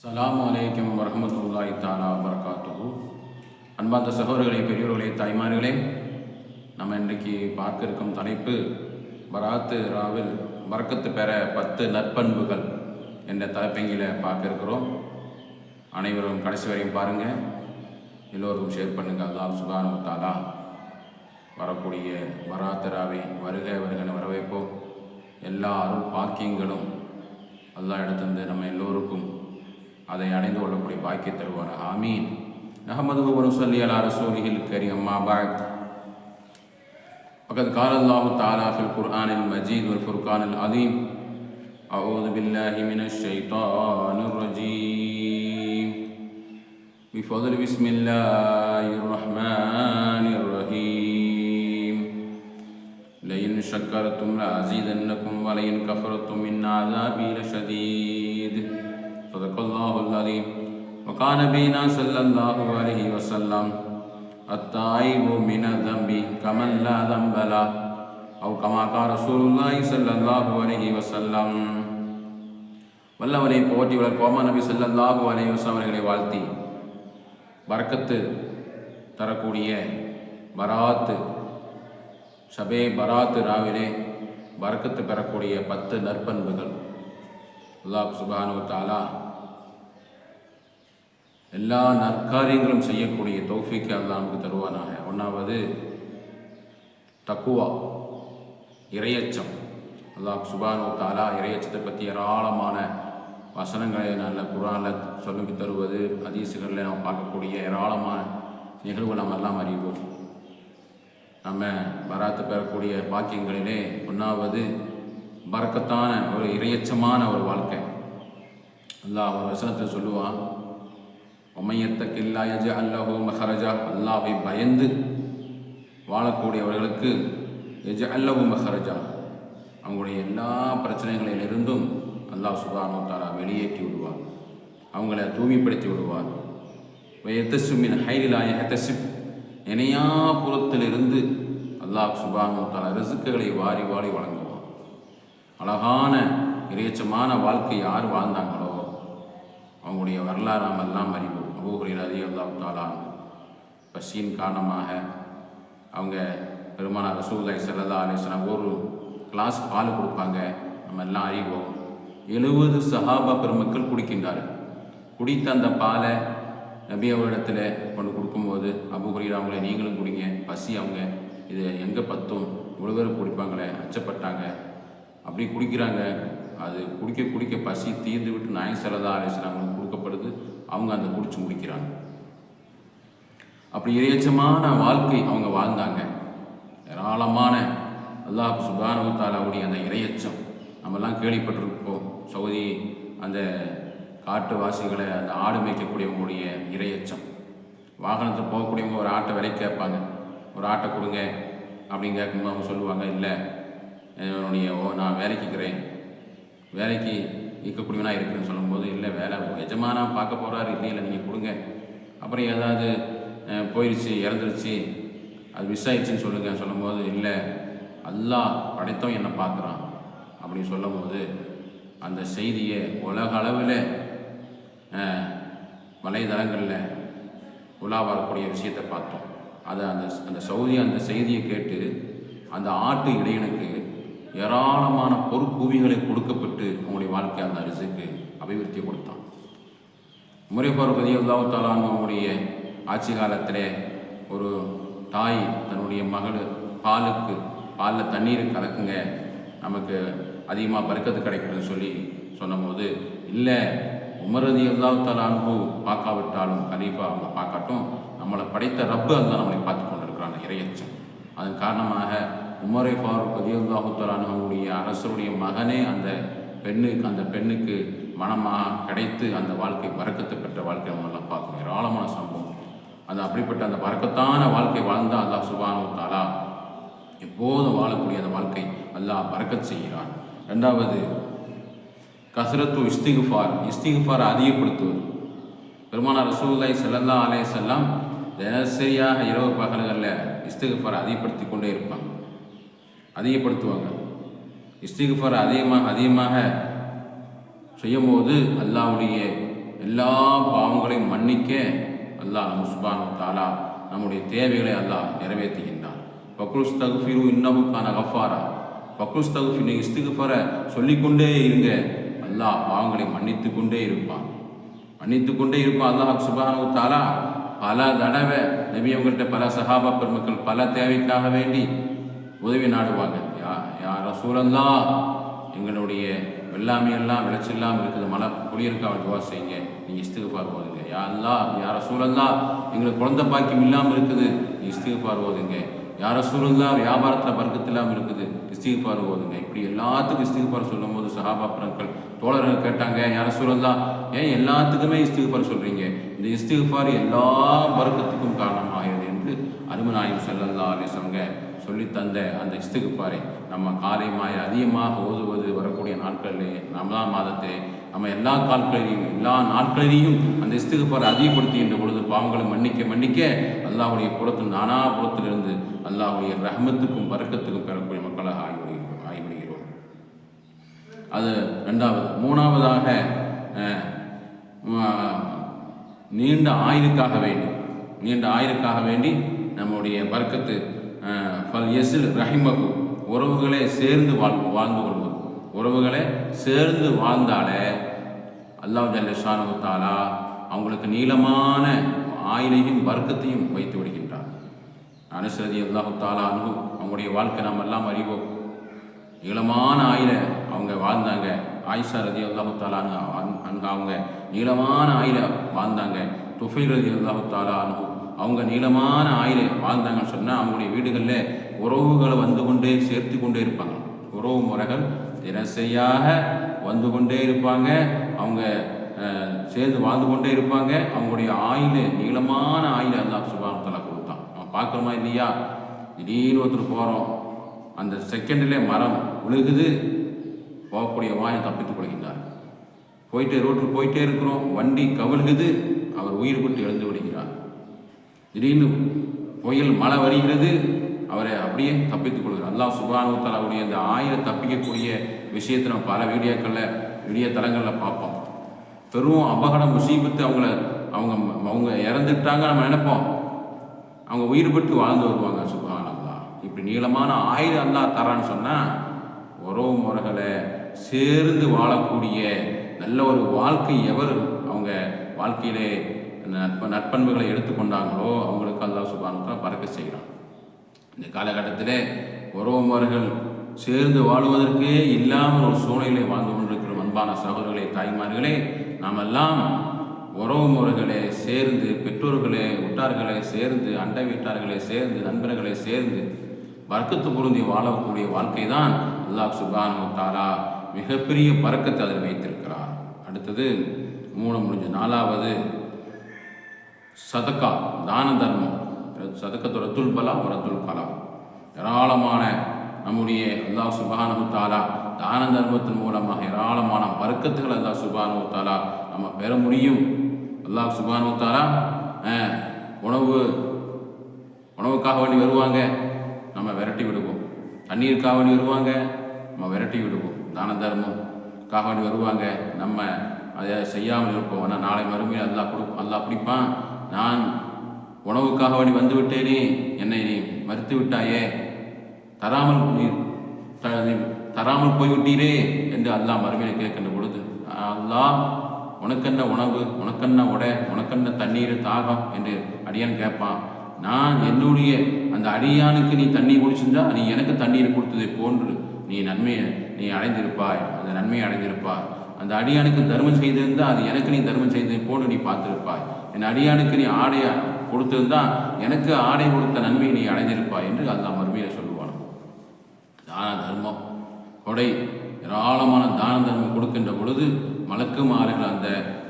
சலாம் அலைக்கும் வரமத்துல்லாய் தாலா வரகாத்துஹு அன்பார்ந்த சகோதரர்களே பெரியோர்களே தாய்மார்களே நம்ம இன்றைக்கு பார்க்க இருக்கும் தலைப்பு பராத்து ராவில் வரக்கத்து பெற பத்து நற்பண்புகள் என்ற தலைப்பங்கில பார்க்க இருக்கிறோம் அனைவரும் கடைசி வரையும் பாருங்கள் எல்லோருக்கும் ஷேர் பண்ணுங்கள் அல்லாஹ் சுபானு தாலா வரக்கூடிய பராத்து ராவை வருக வருகன்னு வரவேற்போம். எல்லா அருள் பாக்கியங்களும் அல்லாஹ் இடத்திலிருந்து நம்ம எல்லோருக்கும் அதை அடைந்து கொள்ளக்கூடிய பாக்கிய தருவார் ஆமீன் அஹமது ونصلي على رسوله الكريم أما بعد فقد قال الله تعالى في القرآن المجيد والفرقان العظيم أعوذ بالله من الشيطان الرجيم بفضل بسم الله الرحمن الرحيم لئن شكرتم لأزيدنكم ولئن كفرتم إن عذابي لشديد صدق الله العظيم وكان بنا صلى الله عليه وسلم التائب من الذنب كمن لا ذنب له أو كما قال رسول الله صلى الله عليه وسلم வல்லவனை போற்றி வளர்ப்போமா நபி ஸல்லல்லாஹு அலைஹி வஸல்லம் அவர்களை வாழ்த்தி பரக்கத்து தரக்கூடிய பராத்து ஷபே பராத்து ராவிலே பரக்கத்து பெறக்கூடிய பத்து நற்பண்புகள் அல்லாஹ் சுபானு தாலா எல்லா நற்காரியங்களும் செய்யக்கூடிய தௌஃபிக்கு அல்லா நமக்கு தருவானாக. ஒன்றாவது தக்குவா இரையச்சம். அல்லாஹ் சுபானோ தாலா இரையச்சத்தை பற்றி ஏராளமான வசனங்களை நல்ல குரானில் சொல்லி தருவது அதீசுகளில் நாம் பார்க்கக்கூடிய ஏராளமான நிகழ்வு நாம் எல்லாம் அறிவோம். நம்ம பராத்து பெறக்கூடிய பாக்கியங்களிலே ஒன்றாவது பறக்கத்தான ஒரு இரையச்சமான ஒரு வாழ்க்கை. அல்லாஹ் ஒரு வசனத்தில் சொல்லுவான் ஒமையத்தக்கில்லா எஜ அல்லஹோ மஹரஜா அல்லாவை பயந்து வாழக்கூடியவர்களுக்கு எஜ அல்லஹு மஹரஜா அவங்களுடைய எல்லா பிரச்சனைகளிலிருந்தும் அல்லாஹ் சுபானோ தாரா வெளியேற்றி விடுவார் அவங்கள தூய்மைப்படுத்தி விடுவார் எத்தசுமின் ஹைரிலாய ஹெத்தசிப் இணையா புறத்திலிருந்து அல்லாஹ் சுபானோ தாரா ரிசுக்குகளை வாரி வாரி வழங்குவான் அழகான இறைச்சமான வாழ்க்கை யார் வாழ்ந்தாங்களோ அவங்களுடைய வரலாறு நாம் எல்லாம் அறிவோம் அபூஹுரில் அலி அல்லாஹ் தாலா பசியின் காரணமாக அவங்க பெருமான ரசூல்லாய் சல்லா அலிஸ்லாம் ஒரு கிளாஸ் பால் கொடுப்பாங்க. நம்ம எல்லாம் அறிவோம். எழுபது சஹாபா பெருமக்கள் குடிக்கின்றார்கள். குடித்த அந்த பாலை நபி அவரிடத்துல கொண்டு கொடுக்கும்போது அபுகுரீர் அவங்கள நீங்களும் குடிங்க. பசி அவங்க. இது எங்கே பத்தும்? இவ்வளோ பேர் குடிப்பாங்களே. அச்சப்பட்டாங்க. அப்படி குடிக்கிறாங்க. அது குடிக்க குடிக்க பசி தீர்ந்து விட்டு நாய் செலதா அவங்களுக்கு கொடுக்கப்படுது. அவங்க அந்த குடிச்சு முடிக்கிறாங்க. அப்படி இறையச்சமான வாழ்க்கை அவங்க வாழ்ந்தாங்க. ஏராளமான அல்லாஹ் சுபானு அந்த இறையச்சம். நம்மெல்லாம் கேள்விப்பட்டிருப்போம். சவுதி அந்த காட்டுவாசிகளை அந்த ஆடு மேய்க்கக்கூடியவங்களுடைய இரையச்சம் வாகனத்தில் போகக்கூடியவங்க ஒரு ஆட்டை விலை கேட்பாங்க. ஒரு ஆட்டை கொடுங்க அப்படின்னு கேட்கும்போது அவங்க சொல்லுவாங்க இல்லை என்னுடைய ஓ நான் வேலைக்குக்கிறேன் வேலைக்கு இருக்கக்கூடியவனா இருக்குன்னு சொல்லும்போது இல்லை வேலை எஜமானா பார்க்க போகிறாரு இல்லை இல்லை நீங்கள் கொடுங்க. அப்புறம் ஏதாவது போயிடுச்சு இறந்துருச்சு அது மிஸ் ஆயிடுச்சுன்னு சொல்லுங்கள் சொல்லும்போது இல்லை அல்லாஹ் படைத்தவன் என்னை பார்க்குறான். அப்படின்னு சொல்லும்போது அந்த செய்தியை உலக அளவில் வலைதளங்களில் உலாவரக்கூடிய விஷயத்தை பார்த்தோம். அதை அந்த அந்த சவுதி அந்த செய்தியை கேட்டு அந்த ஆட்டு இடையனுக்கு ஏராளமான பொற்கூவிகளை கொடுக்கப்பட்டு அவங்களுடைய வாழ்க்கை அந்த அரிசிக்கு அபிவிருத்தி கொடுத்தான். முறைப்பார் பதியல்லாஹு தாலான் அவங்களுடைய ஆட்சி காலத்திலே ஒரு தாய் தன்னுடைய மகள் பாலுக்கு பாலில் தண்ணீர் கலக்குங்க நமக்கு அதிகமாக பறக்கத்து கிடைக்குதுன்னு சொல்லி சொன்னபோது இல்லை உமரதி எல்லாத்தால் அன்பு பார்க்காவிட்டாலும் கலீஃபா அவங்க பார்க்காட்டும் நம்மளை படைத்த ரப்பு அதுதான் நம்மளை பார்த்து கொண்டிருக்கிறான் இறையச்சம். அதன் காரணமாக உமரை ஃபாரூக் அதியுல்லாஹு அரசருடைய மகனே அந்த பெண்ணுக்கு அந்த பெண்ணுக்கு மனமாக கிடைத்து அந்த வாழ்க்கை வரக்கத்து பெற்ற வாழ்க்கை நம்ம பார்க்கணும். ஏராளமான சம்பவம். அந்த அப்படிப்பட்ட அந்த பறக்கத்தான வாழ்க்கை வாழ்ந்தால் அல்லாஹ் சுபானு தாலா எப்போதும் வாழக்கூடிய அந்த வாழ்க்கை அல்லாஹ் பறக்க செய்கிறான். ரெண்டாவது கசரத்து இஸ்திகுஃபார். இஸ்திகுஃபார் அதிகப்படுத்துவது. பெருமானார் ரசூல்லாய் செல்லல்லா அலே செல்லாம் தினசரியாக இரவு பகல்களில் இஸ்திகுஃபார் அதிகப்படுத்தி கொண்டே இருப்பாங்க. அதிகப்படுத்துவாங்க. இஸ்திகுஃபார் அதிகமாக அதிகமாக செய்யும்போது அல்லாவுடைய எல்லா பாவங்களையும் மன்னிக்க அல்லாஹ் நம்ம சுபானு தாலா நம்முடைய தேவைகளை அல்லாஹ் நிறைவேற்றுகின்றான். பக்ருஸ் தகுஃபிரு இன்னமுக்கான கஃபாரா. பக்ருஸ் தகுஃபின் இஸ்திகுஃபர சொல்லிக்கொண்டே இருங்க. அல்லாஹ் பாவங்களை மன்னித்து கொண்டே இருப்பான். மன்னித்து கொண்டே இருப்பான் அல்லாஹ் சுபானு தாலா பல தடவை நபி அவங்கள்ட்ட பல சஹாபா பெருமக்கள் பல தேவைக்காக வேண்டி உதவி நாடுவாங்க யா யார் ரசூலல்லா எங்களுடைய வெள்ளாமை எல்லாம் விளைச்செல்லாம் இருக்குது. மழை குளிருக்கா துவா செய்யுங்க. நீங்கள் இஸ்திகுபார் ஓதுங்க. யா யார யார் எங்களுக்கு குழந்தை பாக்கியம் இல்லாமல் இருக்குது. நீ இஸ்திகுபார் ஓதுங்க. யார ரசூலல்லா வியாபாரத்தில் பறக்கத்து இல்லாமல் இருக்குது. இஸ்திகுபார் ஓதுங்க. இப்படி எல்லாத்துக்கும் இஸ்திகுபார் சொல்லும் போது சஹாபா பெருமக்கள் தோழர்கள் கேட்டாங்க யார ரசூலல்லா ஏன் எல்லாத்துக்குமே இஸ்திகுபார் சொல்கிறீங்க இந்த இஸ்திகுபார் எல்லா பறக்கத்துக்கும் காரணமாகிறது என்று அருமநாயம் செல்லல்லா அலிசவங்க சொல்லித்தந்த அந்த இஸ்திகுபாரை நம்ம காலைமாய அதிகமாக ஓதுவது வரக்கூடிய நாட்களிலே ரமலான் மாதத்திலே நம்ம எல்லா கால்களையும் எல்லா நாட்களிலையும் அந்த இஸ்திகுபாரை அதிகப்படுத்துகின்ற பொழுது பாவங்களை மன்னிக்க மன்னிக்க அல்லாஹுடைய புறத்து நானா புறத்திலிருந்து அல்லாஹுடைய ரஹமத்துக்கும் வரக்கத்துக்கும் பெறக்கூடிய மக்களாக ஆகிவிடுகிறோம் ஆகிவிடுகிறோம். அது ரெண்டாவது. மூணாவதாக நீண்ட ஆயுளுக்காக வேண்டி நீண்ட ஆயுளுக்காக வேண்டி நம்முடைய வர்க்கத்தை ஃபல் எசில் ரஹிமகு உறவுகளே சேர்ந்து வாழ் வாழ்ந்து கொள்வது. உறவுகளே சேர்ந்து வாழ்ந்தாலே அல்லாஹ் ஜல்ல தாலா அவங்களுக்கு நீளமான ஆயிலையும் வர்க்கத்தையும் வைத்து விடுகின்றார் அனுசரதி அல்லாஹு தாலா அனு அவங்களுடைய வாழ்க்கை நாம் எல்லாம் அறிவோம். நீளமான ஆயில அவங்க வாழ்ந்தாங்க. ஆயிஷா ரதி அல்லாஹு தாலா அங்கே அவங்க நீளமான ஆயில வாழ்ந்தாங்க. துஃபை ரதி அல்லாஹு தாலா அனு அவங்க நீளமான ஆயில வாழ்ந்தாங்கன்னு சொன்னால் அவங்களுடைய வீடுகளில் உறவுகளை வந்து கொண்டே சேர்த்து கொண்டே இருப்பாங்க. உறவு முறைகள் தினசரியாக வந்து கொண்டே இருப்பாங்க. அவங்க சேர்ந்து வாழ்ந்து கொண்டே இருப்பாங்க. அவங்களுடைய ஆயுள் நீளமான ஆயுள் அல்லா சுபாகத்தில் கொடுத்தான். அவன் பார்க்குறோமா இல்லையா? திடீர்னு ஒருத்தர் போகிறோம் அந்த செகண்டில் மரம் விழுகுது. போகக்கூடிய வாயை தப்பித்துக் கொள்கின்றார் போயிட்டே ரோட்டில் போயிட்டே இருக்கிறோம். வண்டி கவிழ்குது. அவர் உயிர் விட்டு எழுந்து திடீர்னு புயல் மழை வருகிறது. அவரை அப்படியே தப்பித்துக் கொள்கிறார். அல்லாஹ் சுபானுத்தால் அவருடைய அந்த ஆயிரம் தப்பிக்கக்கூடிய விஷயத்தை நம்ம பல வீடியோக்களில் வீடியோ தளங்களில் பார்ப்போம். பெரும் அபகடம் முசீபத்து அவங்கள அவங்க அவங்க இறந்துட்டாங்க நம்ம நினைப்போம். அவங்க உயிர் பெற்று வாழ்ந்து வருவாங்க சுபானல்லா இப்படி நீளமான ஆயுதம் அல்லா தரான்னு சொன்னால் உறவு முறைகளை சேர்ந்து வாழக்கூடிய நல்ல ஒரு வாழ்க்கை எவர் அவங்க வாழ்க்கையிலே நட்ப நற்பண்புகளை எடுத்துக்கொண்டாங்களோ அவங்களுக்கு அல்லா சுபானத்தை பறக்க செய்கிறான். இந்த காலகட்டத்திலே உறவு முறைகள் சேர்ந்து வாழ்வதற்கே இல்லாமல் ஒரு சூழ்நிலை வாழ்ந்து கொண்டிருக்கிற அன்பான சகோதரர்களே தாய்மார்களே நாமெல்லாம் உறவு முறைகளே சேர்ந்து பெற்றோர்களே உட்டார்களை சேர்ந்து அண்டை வீட்டார்களே சேர்ந்து நண்பர்களே சேர்ந்து வர்க்கத்து பொருந்தி வாழக்கூடிய வாழ்க்கை தான் அல்லாஹ் சுபானு தாரா மிகப்பெரிய பறக்கத்தை அதில் வைத்திருக்கிறார். அடுத்தது மூணு முடிஞ்ச நாலாவது சதக்கா தான தர்மம். சதக்கத்து ரத்துல் பலா ரத்துல் கலா ஏராளமான நம்முடைய எல்லா சுபானுத்தாலா தான தர்மத்தின் மூலமாக ஏராளமான வர்க்கத்துகள் எல்லா சுபானுத்தாலா நம்ம பெற முடியும். எல்லா சுபானுத்தாலா உணவு உணவுக்காக வேண்டி வருவாங்க. நம்ம விரட்டி விடுவோம். தண்ணீருக்காக வேண்டி வருவாங்க. நம்ம விரட்டி விடுவோம். தான தர்மம்காக வேண்டி வருவாங்க. நம்ம அதை செய்யாமல் இருப்போம். ஆனால் நாளை மறுமையில் அல்லாஹ் கொடுப்போம் அல்லாஹ் பிடிப்பான். நான் உணவுக்காக நீ வந்துவிட்டேனே என்னை நீ மறுத்து விட்டாயே தராமல் தராமல் போய்விட்டீரே என்று அல்லாஹ் மறுமையில் கேட்கின்ற பொழுது அல்லாஹ் உனக்கென்ன உணவு உனக்கென்ன உடை உனக்கென்ன தண்ணீர் தாகம் என்று அடியான் கேட்பான். நான் என்னுடைய அந்த அடியானுக்கு நீ தண்ணீர் குடிச்சிருந்தா நீ எனக்கு தண்ணீர் கொடுத்ததை போன்று நீ நன்மையை நீ அடைந்திருப்பாய். அந்த நன்மையை அடைந்திருப்பாய். அந்த அடியானுக்கு தர்மம் செய்திருந்தால் அது எனக்கு நீ தர்மம் செய்ததை போன்று நீ பார்த்திருப்பாய். என் அடியானுக்கு நீ ஆடையை கொடுத்திருந்தா எனக்கு ஆடை கொடுத்த நன்மையை நீ அடைந்திருப்பாய் என்று அல்லாஹ் மறுமையில சொல்லுவான். தான தர்மம். கொடை ஏராளமான தான தர்மம் கொடுக்கின்ற பொழுது மலக்குமாறுகள் அந்த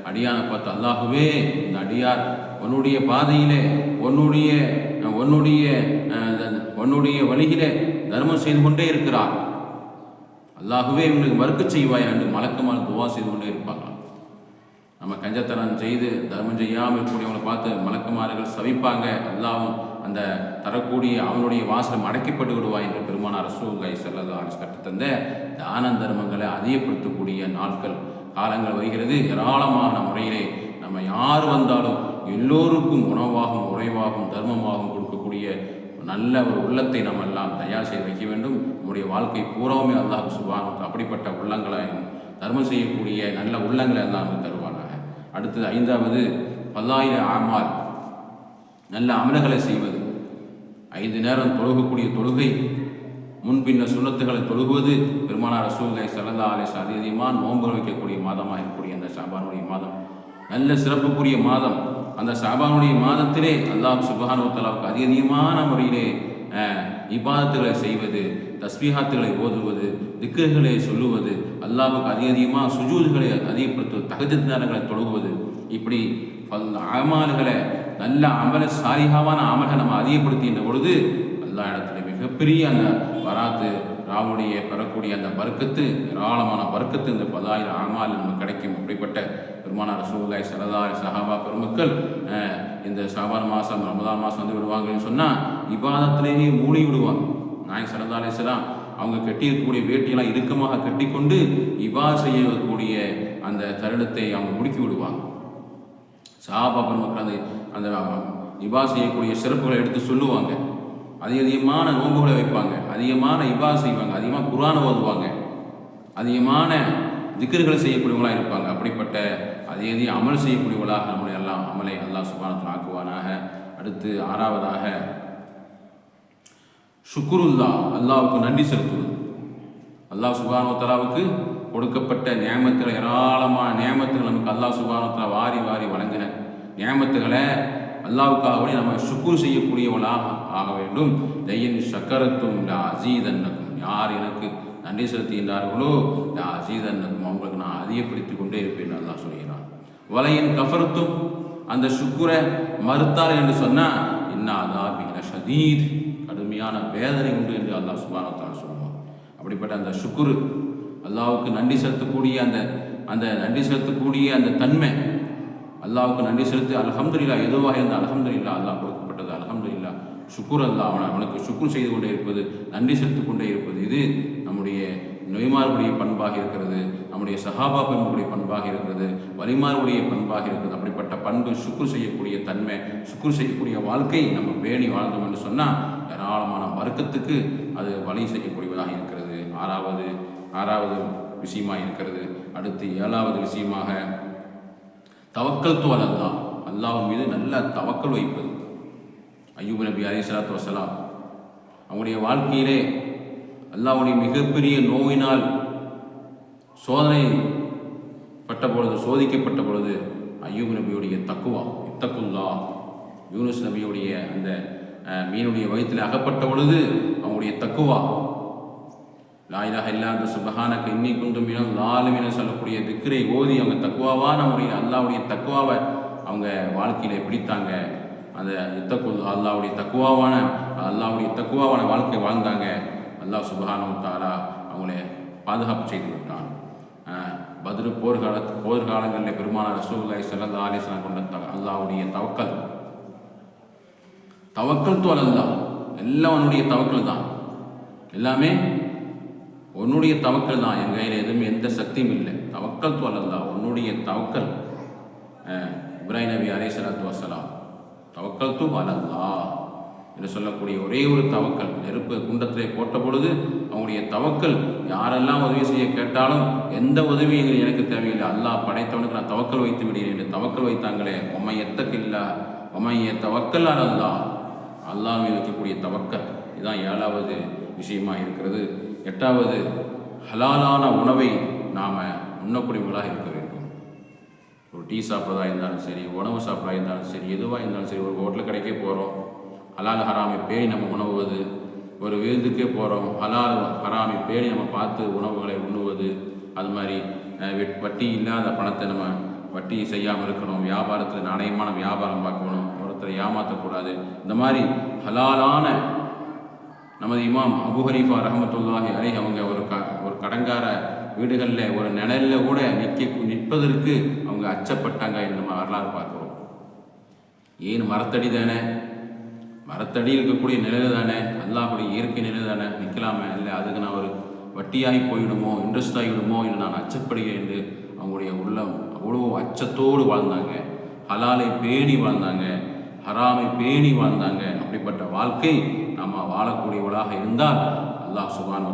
அடியானை பார்த்து அல்லாகவே இந்த அடியார் உன்னுடைய பாதையிலே உன்னுடைய உன்னுடைய உன்னுடைய வழியிலே தர்மம் செய்து கொண்டே இருக்கிறார். அல்லாகவே இவங்களுக்கு மறுக்க செய்வாய் என்று மலக்கமான துவா செய்து கொண்டே இருப்பாங்க நம்ம கஞ்சத்தனம் செய்து தர்மம் செய்யாமல் இருக்கக்கூடியவங்களை பார்த்து மலக்குமாறுகள் சவிப்பாங்க. அல்லாவும் அந்த தரக்கூடிய அவனுடைய வாசலம் அடைக்கப்பட்டு விடுவாய் என்று பெருமானார் ரசூகை செல்லது அரசு கற்றுத்தந்த தான தர்மங்களை அதிகப்படுத்தக்கூடிய நாட்கள் காலங்கள் வருகிறது. ஏராளமான முறையிலே நம்ம யார் வந்தாலும் எல்லோருக்கும் உணவாகவும் உறைவாகவும் தர்மமாகவும் கொடுக்கக்கூடிய நல்ல ஒரு உள்ளத்தை நம்ம எல்லாம் தயார் செய்து வைக்க வேண்டும். நம்முடைய வாழ்க்கை பூராவுமே அல்லாஹ் சுபான் அப்படிப்பட்ட உள்ளங்களை தர்மம் செய்யக்கூடிய நல்ல உள்ளங்களை எல்லாம் தருவாங்க அடுத்தது ஐந்தாவது பல்லாயிர ஆமால் நல்ல அமல்களை செய்வது. ஐந்து நேரம் தொழுகக்கூடிய தொழுகை முன்பின்ன சுண்ணத்துகளை தொழுகுவது. பெருமானார் ரசூலை சல்லா அலிஸ் அதிகமாக நோன்பு வைக்கக்கூடிய மாதமாக இருக்கக்கூடிய அந்த சாபானுடைய மாதம். நல்ல சிறப்புக்குரிய மாதம். அந்த சாபானுடைய மாதத்திலே அல்லாஹ் சுபஹானுத்தலாவுக்கு அதிக அதிகமான முறையிலே இபாதத்துகளை செய்வது தஸ்பீஹாத்துகளை ஓதுவது திக்கர்களை சொல்லுவது அல்லாவுக்கு அதிக அதிகமாக சுஜூதுகளை அதிகப்படுத்துவது தகுதி நேரங்களை தொழுகுவது இப்படி பல் அமால்களை நல்ல அமல சாரிகாவான அமலை நம்ம அதிகப்படுத்தின்ற பொழுது எல்லா இடத்துல மிகப்பெரிய அந்த வராத்து ராவுடைய பெறக்கூடிய அந்த பருக்கத்து ஏராளமான பருக்கத்து இந்த பல்லாயிரம் அமால் நமக்கு கிடைக்கும். அப்படிப்பட்ட பெருமானார் ரசூலுல்லாஹி சரதாரி சஹாபா பெருமக்கள் இந்த ஷாபான் மாதம் ரமதான் மாதம் வந்து விடுவாங்கன்னு சொன்னால் இபாதத்திலேயே மூடி விடுவாங்க. நாய் சல்லா சலாம் அவங்க கட்டியிருக்கக்கூடிய வேட்டியெல்லாம் இறுக்கமாக கட்டிக்கொண்டு இபா செய்யக்கூடிய அந்த தருணத்தை அவங்க முடுக்கி விடுவாங்க. சஹாபா பெருமக்கள் அந்த அந்த இபா செய்யக்கூடிய சிறப்புகளை எடுத்து சொல்லுவாங்க. அதிக அதிகமான நோன்புகளை வைப்பாங்க. அதிகமான இபா செய்வாங்க. அதிகமாக குரானை ஓதுவாங்க. அதிகமான திக்கர்களை செய்யக்கூடியவங்களாக இருப்பாங்க. அப்படிப்பட்ட அதே இதே அமல் செய்யக்கூடியவளாக நம்முடைய எல்லாம் அமலை அல்லாஹ் சுபானத்தில் ஆக்குவானாக. அடுத்து ஆறாவதாக ஷுக்குருல்லா அல்லாவுக்கு நன்றி செலுத்துவது. அல்லாஹ் சுபானோத்தலாவுக்கு கொடுக்கப்பட்ட நியமத்துகள் ஏராளமான நியமத்துகள் நமக்கு அல்லாஹ் சுபானோத்தலா வாரி வாரி வழங்கின நியமத்துகளை அல்லாவுக்காகவே நம்ம சுக்குர் செய்யக்கூடியவளாக ஆக வேண்டும். தையன் சக்கரத்தும் லா அசீதன்னக்கும் யார் எனக்கு நன்றி செலுத்துகின்றார்களோ? நான் அசீதன்னக்கும் அவங்களுக்கு நான் அதிகப்படுத்தி கொண்டே இருப்பேன் நல்லா சொல்கிறான். வலையின் கஃபருத்தும் அந்த சுக்குரை மறுத்தார் என்று சொன்னால் என்ன அதாபின ஷதீத். கடுமையான வேதனை உண்டு என்று அல்லாஹ் சுபானத்தால் சொல்லுவான் அப்படிப்பட்ட அந்த சுக்குரு அல்லாவுக்கு நன்றி செலுத்தக்கூடிய அந்த அந்த நன்றி செலுத்தக்கூடிய அந்த தன்மை அல்லாவுக்கு நன்றி செலுத்தி அல்ஹம்துலில்லா எதுவாக இருந்த அல்ஹம்துலில்லா அல்லாஹ் கொடுக்கப்பட்டது. அல்ஹம்துலில்லா சுக்குர் அல்லா அவன் அவனுக்கு சுக்குர் செய்து கொண்டே இருப்பது நன்றி செலுத்திக் கொண்டே இருப்பது இது நம்முடைய நொய்மார்களுடைய பண்பாக இருக்கிறது நம்முடைய சஹாபா பெண்களுடைய பண்பாக இருக்கிறது வலிமார்களுடைய பண்பாக இருக்கிறது. அப்படிப்பட்ட பண்பு சுக்குர் செய்யக்கூடிய தன்மை சுக்குர் செய்யக்கூடிய வாழ்க்கை நம்ம பேணி வாழ்ந்தோம் என்று சொன்னால் ஏராளமான வர்க்கத்துக்கு அது வழி செய்யக்கூடியதாக இருக்கிறது. ஆறாவது ஆறாவது விஷயமாக இருக்கிறது. அடுத்து ஏழாவது விஷயமாக தவக்கல் தோல் அல்லாஹ் அல்லாஹ் மீது நல்ல தவக்கல் வைப்பது. ஐயூப் நபி அலி சலாத்து வசலாம் அவங்களுடைய வாழ்க்கையிலே அல்லாவுடைய மிகப்பெரிய நோயினால் சோதனை பட்ட பொழுது சோதிக்கப்பட்ட பொழுது ஐயூப் நபியுடைய தக்குவா இத்தக்குல்லா யூனுஸ் நபியுடைய அந்த மீனுடைய வயிற்றில் அகப்பட்ட பொழுது அவங்களுடைய தக்குவா. லாயிலாக இல்லாத அந்த சுபஹானக்கு இன்னி குண்டும் மீனும் லாலுமின சொல்லக்கூடிய திக்ரை ஓதி அவங்க தக்குவாவான நம்முடைய அல்லாவுடைய தக்குவாவை அவங்க வாழ்க்கையில் பிடித்தாங்க. அந்த இத்தக்குல் அல்லாவுடைய தக்குவாவான அல்லாவுடைய தக்குவாவான வாழ்க்கை வாழ்ந்தாங்க. அல்லாஹ் சுபஹானு தாலா அவங்கள பாதுகாப்பு செய்து விட்டான் அஹ், போர்கால போர்காலங்களில் பெருமான ரசூல்லாய் சல்லா அலிஸ்லாம் கொண்ட த- அல்லாவுடைய தவக்கல். தவக்கல் தோல் அல்லா எல்லாம் உன்னுடைய தவக்கல் தான். எல்லாமே உன்னுடைய தவக்கல் தான். என் கையில் எதுவுமே எந்த சக்தியும் இல்லை. தவக்கல் தோல் அல்லா உன்னுடைய தவக்கல். இப்ராஹிம் நபி அலை சலாத்து வசலாம் தவக்கல் தூ அல்லா என்று சொல்லக்கூடிய ஒரே ஒரு தவக்கல். நெருப்பு குண்டத்திலே போட்ட பொழுது அவங்களுடைய தவக்கல் யாரெல்லாம் உதவி செய்ய கேட்டாலும் எந்த உதவியும் எனக்கு தேவையில்லை. அல்லாஹ் படைத்தவனுக்கு நான் தவக்கல் வைத்து விடுகிறேன் என்று தவக்கல் வைத்தாங்களே. உம்மை எத்தக்கில்லா உம்மைய தவக்கல் அல்லா அல்லாஹ். வைக்கக்கூடிய தவக்கல். இதுதான் ஏழாவது விஷயமா இருக்கிறது. எட்டாவது ஹலாலான உணவை நாம் உண்ணக்கூடியவர்களாக இருக்க வேண்டும். ஒரு டீ சாப்பிட்றதா இருந்தாலும் சரி உணவு சாப்பிட்றதா இருந்தாலும் சரி எதுவாக இருந்தாலும் சரி ஒரு ஹோட்டல் கடைக்கே போகிறோம் ஹலால் ஹராமை பேணி நம்ம உணவுவது. ஒரு விருந்துக்கே போகிறோம் ஹலால் ஹராமை பேணி நம்ம பார்த்து உணவுகளை உண்ணுவது. அது மாதிரி வெட்- வட்டி இல்லாத பணத்தை நம்ம வட்டி செய்யாமல் இருக்கணும். வியாபாரத்தில் நாணயமான வியாபாரம் பார்க்கணும். ஒருத்தரை ஏமாற்றக்கூடாது இந்த மாதிரி ஹலாலான நமது இமாம் அபு ஹனீஃபா ரஹமத்துல்லாஹி அலி அவங்க ஒரு க ஒரு கடங்கார வீடுகளில் ஒரு நிழலில் கூட நிற்க நிற்பதற்கு அவங்க அச்சப்பட்டாங்க என்று நம்ம வரலாறு பார்க்குறோம். ஏன் மரத்தடி தானே? மரத்தடி இருக்கக்கூடிய நிழல் தானே? அல்லாஹுடைய இயற்கை நிழல் தானே நிற்கலாமே இல்லை அதுக்கு நான் ஒரு வட்டியாகி போயிடுமோ இன்ட்ரெஸ்ட் ஆகிவிடுமோ என்று நான் அச்சப்படுகிறேன் என்று அவங்களுடைய உள்ளம் அவ்வளோ அச்சத்தோடு வாழ்ந்தாங்க. ஹலாலை பேணி வாழ்ந்தாங்க. ஹராமை பேணி வாழ்ந்தாங்க. அப்படிப்பட்ட வாழ்க்கை நம்ம வாழக்கூடியவளாக இருந்தால் அல்லாஹ் சுபானு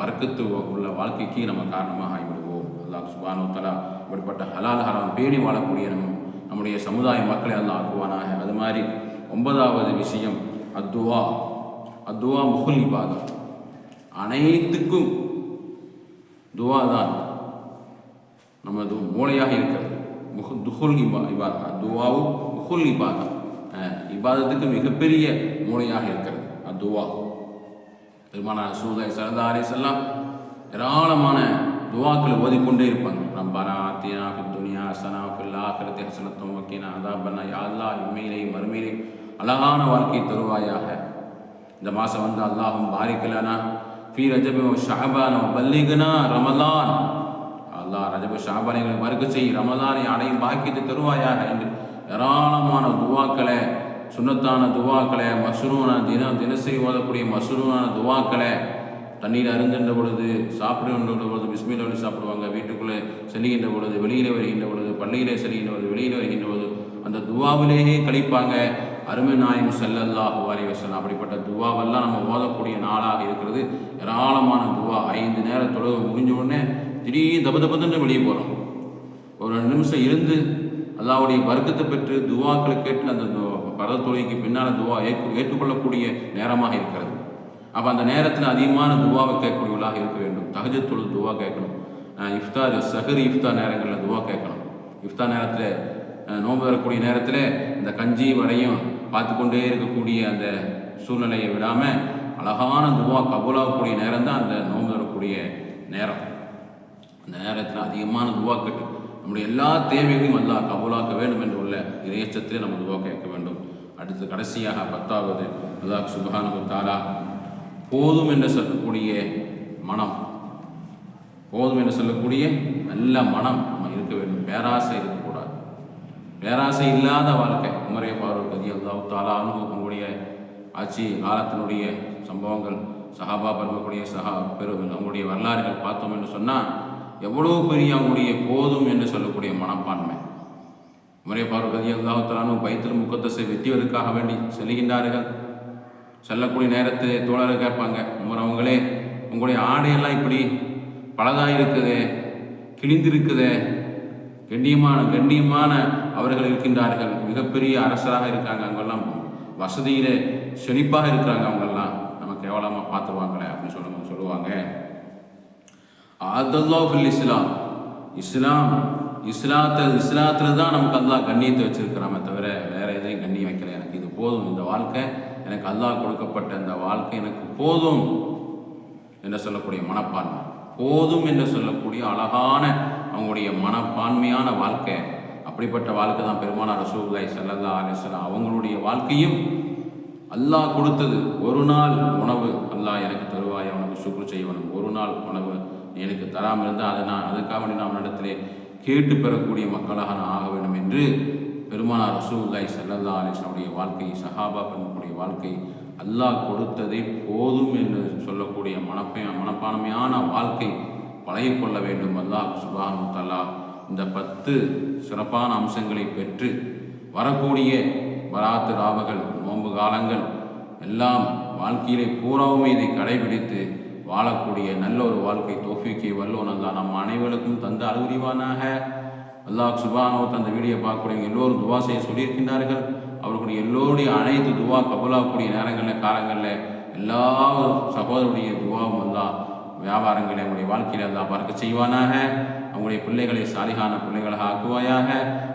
வர்க்கத்து உள்ள வாழ்க்கைக்கு நம்ம காரணமாக ஆகிவிடுவோம். அல்லாஹ் சுபானு இப்படிப்பட்ட ஹலால் ஹராம் பேணி வாழக்கூடிய நம்ம நம்முடைய சமுதாய மக்களை அல்லாஹ் ஆக்குவானாக. அது மாதிரி ஒன்பதாவது விஷயம் அத்துவா அத்துவா முகுல் இபாதா அனைத்துக்கும் துவா தான் நமது மூளையாக இருக்கிறது. முகு துஹுல் இபா இபாதா துவாவும் முகுல் இபாதா இபாதத்துக்கு மிகப்பெரிய மூளையாக இருக்கிறது. அத்துவா திருமண சூதை சரதாரி செல்லாம் ஏராளமான துவாக்களை ஓதிக்கொண்டே இருப்பாங்க. ரப்பானா ஆத்தினா துனியா ஹசனா ஃபில்லா ஆக்கிரத்தை ஹசனத்துவம் ஓகேனா அதா பண்ணா யாழ்லா உண்மையிலே மறுமையிலே அழகான வாழ்க்கை தருவாயாக. இந்த மாதம் வந்து அல்லாஹும் பாரிக்கலானா ஃபி ரஜபி ஷாபான பல்லிகனா ரமலான். அல்லாஹ் ரஜப ஷாபானைகளை மறுக்க செய் ரமலானை அடையும் பாக்கியத்தை தருவாயாக என்று ஏராளமான துவாக்களை சுண்ணத்தான துவாக்களை மசுரூனான தினம் தினசரி ஓதக்கூடிய மசுரூனான துவாக்களை தண்ணீர் அருந்துகின்ற பொழுது சாப்பிடுகின்ற பொழுது பிஸ்மில் வழி சாப்பிடுவாங்க. வீட்டுக்குள்ளே செல்லுகின்ற பொழுது வெளியிலே வருகின்ற பொழுது பள்ளியிலே செல்கின்ற பொழுது வெளியில் வருகின்ற பொழுது அந்த துவாவிலேயே கழிப்பாங்க. அருமை நாயம் செல்லல்லாஹு அலைஹி வஸல்லம். அப்படிப்பட்ட துவாவெல்லாம் நம்ம ஓதக்கூடிய நாளாக இருக்கிறது. ஏராளமான துவா. ஐந்து நேர தொழுகை முடிஞ்ச உடனே திடீர் தப தபதுன்னு வெளியே போகிறோம் ஒரு ரெண்டு நிமிஷம் இருந்து அல்லாவுடைய வர்க்கத்தை பெற்று துவாக்களை கேட்டு அந்த பரத தொழுகைக்கு பின்னால் துவா ஏற்று ஏற்றுக்கொள்ளக்கூடிய நேரமாக இருக்கிறது. அப்போ அந்த நேரத்தில் அதிகமான துவாவை கேட்கக்கூடியவளாக இருக்க வேண்டும். தகஜத் துவா கேட்கணும். இஃப்தார் சஹரி இஃப்தா நேரங்களில் துவா கேட்கணும். இஃப்தா நேரத்தில் நோன்பு வரக்கூடிய நேரத்தில் இந்த கஞ்சி வடையும் பார்த்து கொண்டே இருக்கக்கூடிய அந்த சூழ்நிலையை விடாமல் அழகான துவா கபூலாகக்கூடிய நேரம் தான் அந்த நோன்பு வரக்கூடிய நேரம். அந்த நேரத்தில் அதிகமான துவா கட்டு நம்முடைய எல்லா தேவைகளையும் அல்லாஹ் கபூலாக்க வேண்டும் என்று உள்ள இறையச்சத்திலே நம்ம துவா கேட்க வேண்டும். அடுத்து கடைசியாக பத்தாவது அல்லாஹ் சுபஹானு தாலா போதும் என்று சொல்லக்கூடிய மனம். போதும் என்று சொல்லக்கூடிய நல்ல மனம் நம்ம இருக்க வேண்டும். பேராசை இருக்கக்கூடாது. பேராசை இல்லாத வாழ்க்கை. உமரே பாரூர் கதி அல்லாஹ் தாலா உங்களுடைய ஆட்சி காலத்தினுடைய சம்பவங்கள் சஹாபா பருமக்கூடிய சஹா பெரு அவங்களுடைய வரலாறுகள் பார்த்தோம் என்று சொன்னால் எவ்வளோ பெரிய அவங்களுடைய போதும் என்று சொல்லக்கூடிய மனப்பான்மை. உமரே பாரூர் கதி அல்லாஹ் தாலானு பைத்தல் முக்கத்தசை வெற்றிவதற்காக வேண்டி செல்கின்றார்கள் செல்லக்கூடிய நேரத்தில் தோழர் கேட்பாங்க உமர் அவங்களே உங்களுடைய ஆடையெல்லாம் இப்படி பழதாக இருக்குது கிழிந்திருக்குது கண்ணியமான கண்ணியமான அவர்கள் இருக்கின்றார்கள். மிகப்பெரிய அரசராக இருக்காங்க அவங்கெல்லாம் வசதியில் செழிப்பாக இருக்கிறாங்க அவங்கெல்லாம். நம்ம கேவலமாக பார்த்துருவாங்களே அப்படின்னு சொல்லுவாங்க சொல்லுவாங்க. அதல்லா ஃபில் இஸ்லாம். இஸ்லாம் இஸ்லாத்தில் இஸ்லாத்தில் தான் நமக்கு அல்லாஹ் கண்ணியத்தை வச்சிருக்கிறாமே தவிர வேறு எதையும் கண்ணியம் வைக்கல. எனக்கு இது போதும். இந்த வாழ்க்கை எனக்கு அல்லாஹ் கொடுக்கப்பட்ட இந்த வாழ்க்கை எனக்கு போதும் என்று சொல்லக்கூடிய மனப்பான்மை. போதும் என்று சொல்லக்கூடிய அழகான அவங்களுடைய மனப்பான்மையான வாழ்க்கை. அப்படிப்பட்ட வாழ்க்கை தான் பெருமானார் ரசூல்லாய் சல்லல்லா அலிஸ்லாம் அவங்களுடைய வாழ்க்கையும் அல்லாஹ் கொடுத்தது. ஒரு நாள் உணவு அல்லாஹ் எனக்கு தருவாய் அவனுக்கு சுக்குர் செய்வனும். ஒரு நாள் உணவு எனக்கு தராமல் இருந்தால் அதை நான் அதுக்காக வேண்டி நாம் இடத்திலே கேட்டு பெறக்கூடிய மக்களாக நான் ஆக வேண்டும் என்று பெருமானார் ரசூல்லாய் சல்லல்லா அலிஸ்லாமுடைய வாழ்க்கை சஹாபா பெண்களுடைய வாழ்க்கை அல்லாஹ் கொடுத்ததே போதும் என்று சொல்லக்கூடிய மனப்பை மனப்பான்மையான வாழ்க்கை பழகிக்கொள்ள வேண்டும். அல்லாஹ் சுபானு தல்லா இந்த பத்து சிறப்பான அம்சங்களை பெற்று வரக்கூடிய வராத்து ராவுகள் நோன்பு காலங்கள் எல்லாம் வாழ்க்கையிலே பூராவுமே இதை கடைபிடித்து வாழக்கூடிய நல்ல ஒரு வாழ்க்கை தோஃபிக்கை வல்லோன் அல்லா நம் அனைவருக்கும் தந்து அறிவுரிவானாக அல்லாஹ் சுபானோத் அந்த வீடியோ பார்க்கக்கூடிய எல்லோரும் துவா செய்ய சொல்லியிருக்கின்றார்கள். அவர்களுடைய எல்லோருடைய அனைத்து துவா கபலாகக்கூடிய நேரங்களில் காலங்களில் எல்லா சகோதரருடைய துவாவும் அல்லாஹ் வியாபாரங்களை அவங்களுடைய வாழ்க்கையில் எல்லாம் பார்க்க செய்வானாக. அவங்களுடைய பிள்ளைகளை சாலிகான பிள்ளைகளாக ஆக்குவாயாக.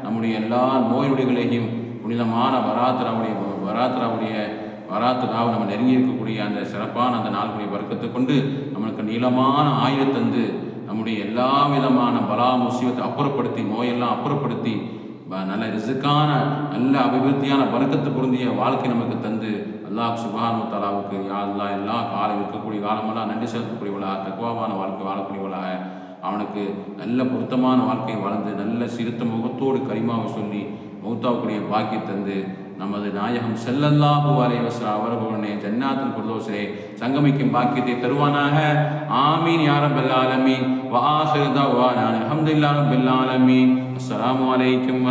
நம்முடைய எல்லா நோய் நொடிகளையும் புனிதமான வராத்திராவுடைய வராத்திராவுடைய வராத்திராவை நம்ம நெருங்கி இருக்கக்கூடிய அந்த சிறப்பான அந்த நாளுடைய வர்க்கத்தை கொண்டு நம்மளுக்கு நீளமான ஆயுத தந்து நம்முடைய எல்லா விதமான பலா முசியத்தை அப்புறப்படுத்தி நோயெல்லாம் அப்புறப்படுத்தி நல்ல ரிசுக்கான நல்ல அபிவிருத்தியான வர்க்கத்தை பொருந்திய வாழ்க்கை நமக்கு தந்து அல்லாஹ் சுபானு தலாவுக்கு யா எல்லா காலம் இருக்கக்கூடிய காலமெல்லாம் நன்றி செலுத்தக்கூடியவளாக தக்குவாவான வாழ்க்கை வாழக்கூடியவளாக அவனுக்கு நல்ல பொருத்தமான வாழ்க்கை வாழ்ந்து நல்ல சிறுத்த முகத்தோடு கரிமாவை சொல்லி மௌத்தாவுக்குரிய பாக்கி தந்து நமது நாயகம் செல்லல்லாஹு அலைவசம் அவர்களுடனே ஜன்னாத்தில் குர்தோசரே சங்கமிக்கும் பாக்கியத்தை தருவானாக. ஆமீன் யாரபல் ஆலமீன். வாஹிர் தவானா அல்ஹம்துலில்லாஹி ரப்பில் ஆலமீன். அஸ்ஸலாமு அலைக்கும்